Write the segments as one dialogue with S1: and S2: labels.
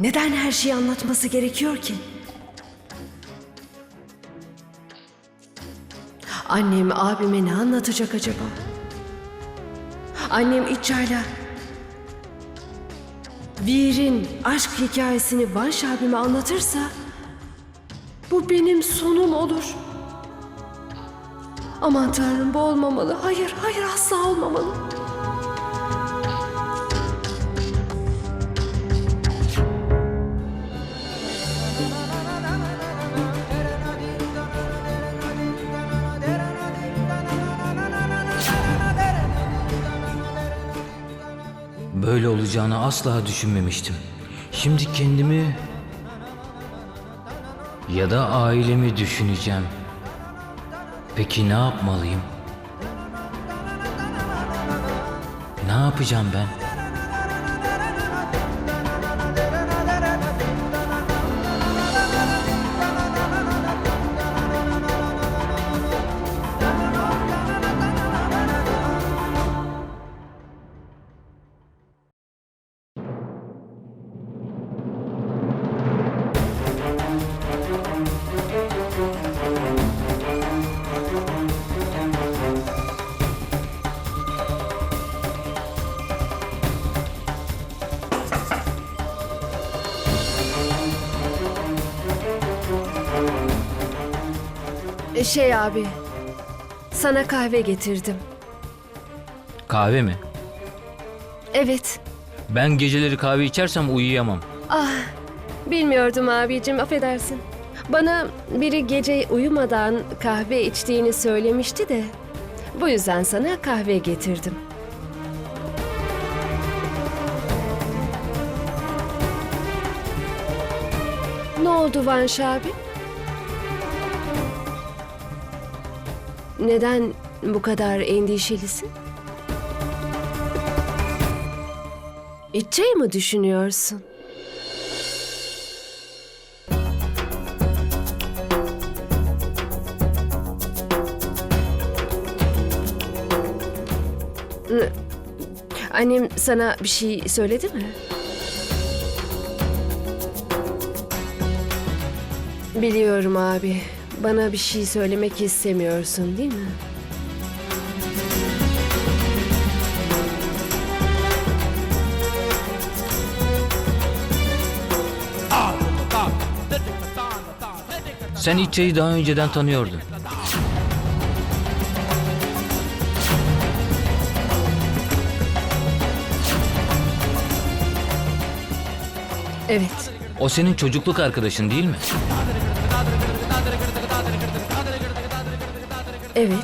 S1: Neden her şeyi anlatması gerekiyor ki? Annem abime ne anlatacak acaba? Annem İcca'yla Vir'in aşk hikayesini Vanş abime anlatırsa bu benim sonum olur. Aman tanrım bu olmamalı. Hayır, hayır asla olmamalı.
S2: Böyle olacağını asla düşünmemiştim. Şimdi kendimi ya da ailemi düşüneceğim. Peki ne yapmalıyım? Ne yapacağım ben?
S1: Şey abi, sana kahve getirdim.
S2: Kahve mi?
S1: Evet.
S2: Ben geceleri kahve içersem uyuyamam.
S1: Ah, bilmiyordum abicim, affedersin. Bana biri gece uyumadan kahve içtiğini söylemişti de... Bu yüzden sana kahve getirdim. Ne oldu Vanş abi? Neden bu kadar endişelisin? İçeceği mi düşünüyorsun? Annem sana bir şey söyledi mi? Biliyorum abi. Bana bir şey söylemek istemiyorsun değil mi?
S2: Sen İtçe'yi daha önceden tanıyordun.
S1: Evet.
S2: O senin çocukluk arkadaşın değil mi?
S1: Evet.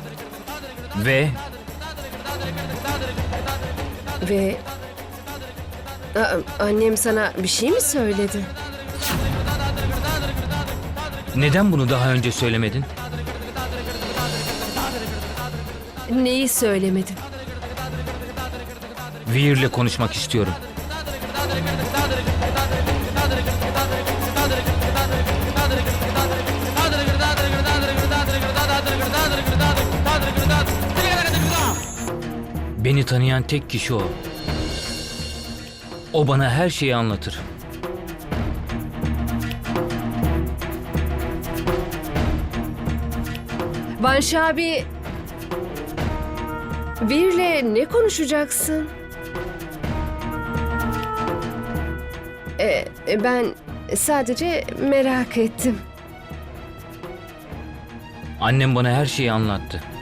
S2: Ve
S1: Ve... Aa, annem sana bir şey mi söyledi?
S2: neden bunu daha önce söylemedin?
S1: Neyi söylemedin?
S2: Veer'le konuşmak istiyorum. Beni tanıyan tek kişi o. O bana her şeyi anlatır.
S1: Vanş abi... Vir'le ne konuşacaksın? Ee, ben sadece merak ettim.
S2: Annem bana her şeyi anlattı.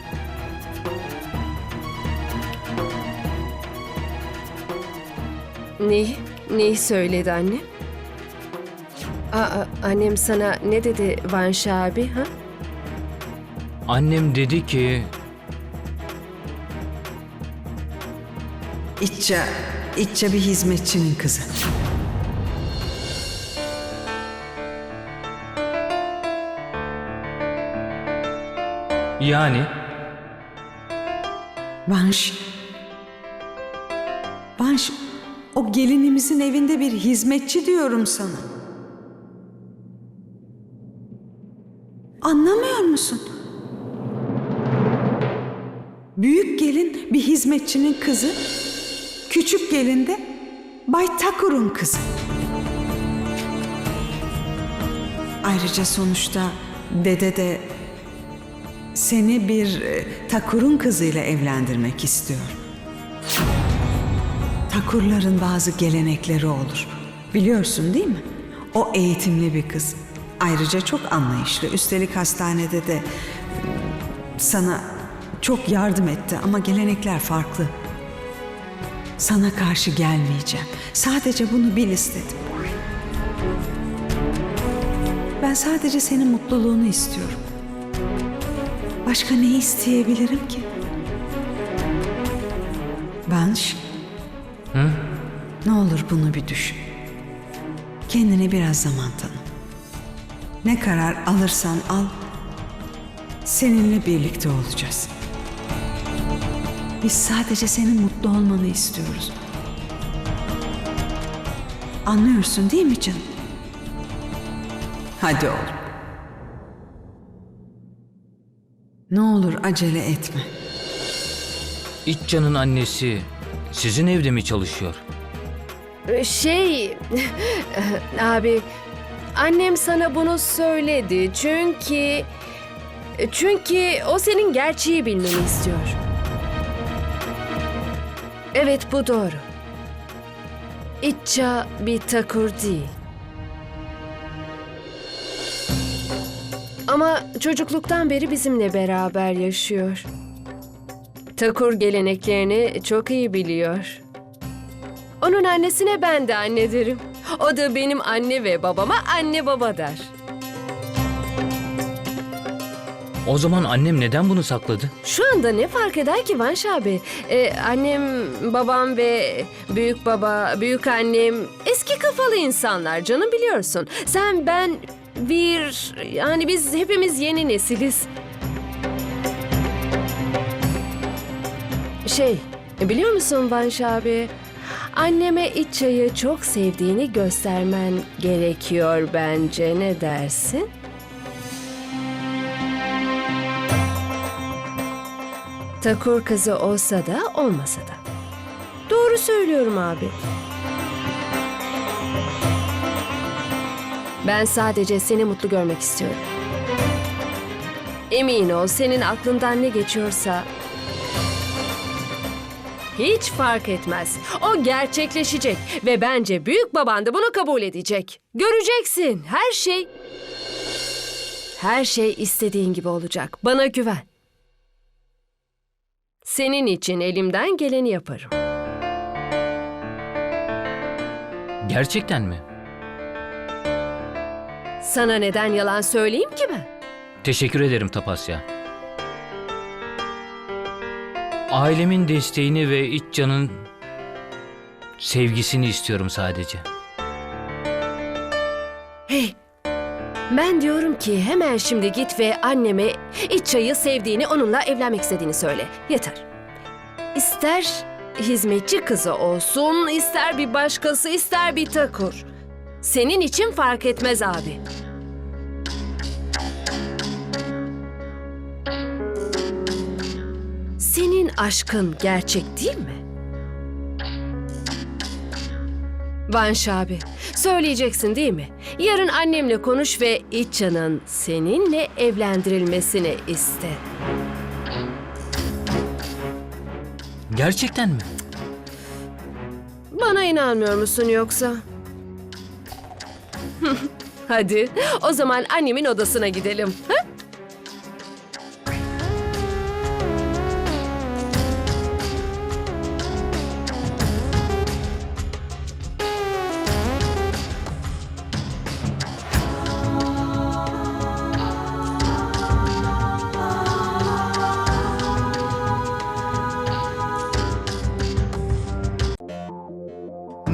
S1: Neyi? Neyi söyledi anne? Aa, annem sana ne dedi Vanş abi ha?
S2: Annem dedi ki
S3: İtça, İtça bir hizmetçinin kızı.
S2: yani
S3: Vanş. Vanş, o gelinimizin evinde bir hizmetçi diyorum sana. Anlamıyor musun? Büyük gelin bir hizmetçinin kızı, küçük gelin de Bay Takur'un kızı. Ayrıca sonuçta dede de seni bir e, takurun kızıyla evlendirmek istiyor. Takurların bazı gelenekleri olur. Biliyorsun değil mi? O eğitimli bir kız. Ayrıca çok anlayışlı. Üstelik hastanede de sana çok yardım etti ama gelenekler farklı. Sana karşı gelmeyeceğim. Sadece bunu bil istedim. Ben sadece senin mutluluğunu istiyorum. Başka ne isteyebilirim ki? Banş. Ne olur bunu bir düşün. Kendine biraz zaman tanı. Ne karar alırsan al, seninle birlikte olacağız. Biz sadece senin mutlu olmanı istiyoruz. Anlıyorsun değil mi canım? Hadi oğlum. Ne olur acele etme.
S2: İtcan'ın annesi sizin evde mi çalışıyor?
S1: Şey, abi, annem sana bunu söyledi çünkü çünkü o senin gerçeği bilmeni istiyor. Evet bu doğru. İtça bir takur değil. Ama çocukluktan beri bizimle beraber yaşıyor. Takur geleneklerini çok iyi biliyor. Onun annesine ben de anne derim. O da benim anne ve babama anne baba der.
S2: O zaman annem neden bunu sakladı?
S1: Şu anda ne fark eder ki Vanş abi? Ee, annem, babam ve büyük baba, büyük annem eski kafalı insanlar canım biliyorsun. Sen, ben, bir, yani biz hepimiz yeni nesiliz. Şey, biliyor musun Vanş abi? Anneme iç çayı çok sevdiğini göstermen gerekiyor bence. Ne dersin? Takur kızı olsa da olmasa da. Doğru söylüyorum abi. Ben sadece seni mutlu görmek istiyorum. Emin ol senin aklından ne geçiyorsa hiç fark etmez. O gerçekleşecek ve bence büyük baban da bunu kabul edecek. Göreceksin her şey her şey istediğin gibi olacak. Bana güven. Senin için elimden geleni yaparım.
S2: Gerçekten mi?
S1: Sana neden yalan söyleyeyim ki ben?
S2: Teşekkür ederim Tapasya. Ailemin desteğini ve İtcan'ın sevgisini istiyorum sadece.
S1: Hey, ben diyorum ki hemen şimdi git ve anneme iç çayı sevdiğini, onunla evlenmek istediğini söyle. Yeter. İster hizmetçi kızı olsun, ister bir başkası, ister bir takur. Senin için fark etmez abi. Aşkın gerçek değil mi? Vanş abi, söyleyeceksin değil mi? Yarın annemle konuş ve İtça'nın seninle evlendirilmesini iste.
S2: Gerçekten mi?
S1: Bana inanmıyor musun yoksa? Hadi, o zaman annemin odasına gidelim. Ha?